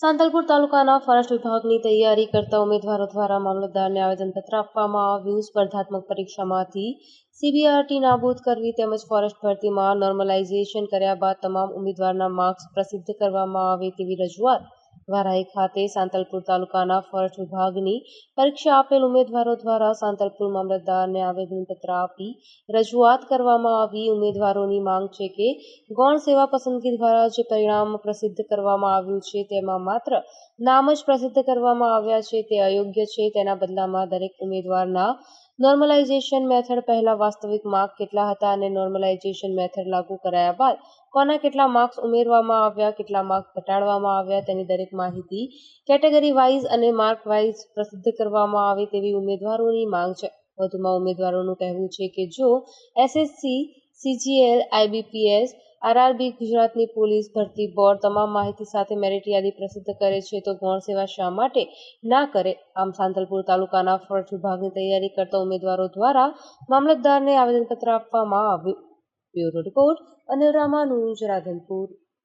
સાંતલપુર તાલુકાના ફોરેસ્ટ વિભાગની તૈયારી કરતા ઉમેદવારો દ્વારા મામલતદારને આવેદનપત્ર આપવામાં આવ્યું. સ્પર્ધાત્મક પરીક્ષામાંથી સીબીઆરટી નાબૂદ કરવી તેમજ ફોરેસ્ટ ભરતીમાં નોર્મલાઇઝેશન કર્યા બાદ તમામ ઉમેદવારના માર્ક્સ પ્રસિદ્ધ કરવામાં આવે તેવી રજૂઆત વારાહી ખાતે સાંતલપુર તાલુકાના ફર્સ્ટ વિભાગની પરીક્ષા આપેલ ઉમેદવારો દ્વારા સાંતલપુર મામલતદારને આવેદનપત્ર આપી રજૂઆત કરવામાં આવી. ઉમેદવારોની માંગ છે કે ગૌણ સેવા પસંદગી દ્વારા જે પરિણામ પ્રસિદ્ધ કરવામાં આવ્યું છે તેમાં માત્ર નામ જ પ્રસિદ્ધ કરવામાં આવ્યા છે, તે અયોગ્ય છે. તેના બદલામાં દરેક ઉમેદવારના નોર્મલાઇઝેશન મેથડ પહેલા વાસ્તવિક માર્ક કેટલા હતા અને નોર્મલાઇઝેશન મેથડ લાગુ કરાયા બાદ કોના કેટલા માર્ક્સ ઉમેરવામાં આવ્યા, કેટલા માર્ક ઘટાડવામાં આવ્યા, તેની દરેક માહિતી કેટેગરી વાઇઝ અને માર્ક વાઇઝ પ્રસિદ્ધ કરવામાં આવે તેવી ઉમેદવારોની માંગ છે. વધુમાં ઉમેદવારોનું કહેવું છે કે જો એસએસસી સીજીએલ આઈબીપીએસ આરઆરબી, ગુજરાતની પોલીસ ભરતી બોર્ડ તમામ માહિતી સાથે મેરિટ યાદી પ્રસિદ્ધ કરે છે. તો ગૌણ સેવા શા માટે ના કરે? આમ સાંતલપુર તાલુકાના ફોરેસ્ટ વિભાગની તૈયારી કરતા ઉમેદવારો દ્વારા મામલતદારને આવેદનપત્ર આપવામાં આવ્યું. Bureau report Anil Ramanuj, Radhanpur.